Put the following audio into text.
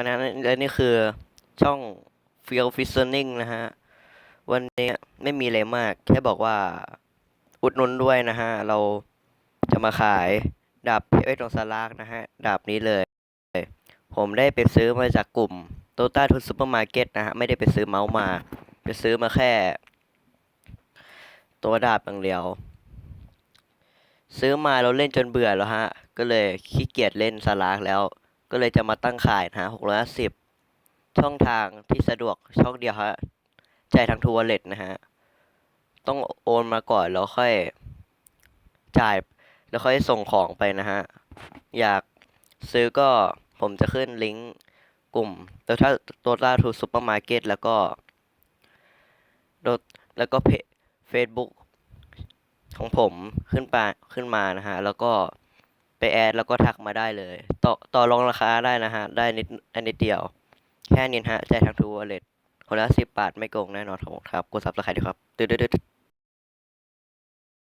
อันนั้นและนี่คือช่อง f e e l f i s i o n i n g นะฮะ วันนี้ไม่มีอะไรมาก แค่บอกว่าอุดหนุนด้วยนะฮะ เราจะมาขายดาบเพชรตรงสลากนะฮะ ดาบนี้เลย ผมได้ไปซื้อมาจากกลุ่มโตต้าทุนซูเปอร์มาร์เก็ตนะฮะ ไม่ได้ไปซื้อเมาส์มา ไปซื้อมาแค่ ตัวดาบอย่างเดียวซื้อมาเราเล่นจนเบื่อแล้วฮะ ก็เลยขี้เกียจเล่นสลากแล้ว ก็เลยจะมาตั้งขายนะฮะหกร้อยสิบช่องทางที่สะดวกช่องเดียวฮะจ่ายทางทัวร์เลตนะฮะ ต้องโอนมาก่อนแล้วค่อยจ่ายแล้วค่อยส่งของไปนะฮะ อยากซื้อก็ผมจะขึ้นลิงก์กลุ่มตัวถ้าตัวล่าทูซูเปอร์มาร์เก็ตแล้วก็โดแล้วก็เพจเฟซบุ๊กของผมขึ้นไปขึ้นมานะฮะ แล้วก็ ไปแอดแล้วก็ทักมาได้เลย ต่อต่อรองราคาได้นะฮะ ได้นิดอันนิดเดียว แค่นี้ฮะแจทางทูวอลเล็ตคนละสิบบาทไม่โกงแน่นอนครับผมครับกดซับสไครต์ด้วยครับ ตึ๊ดดตึ๊ด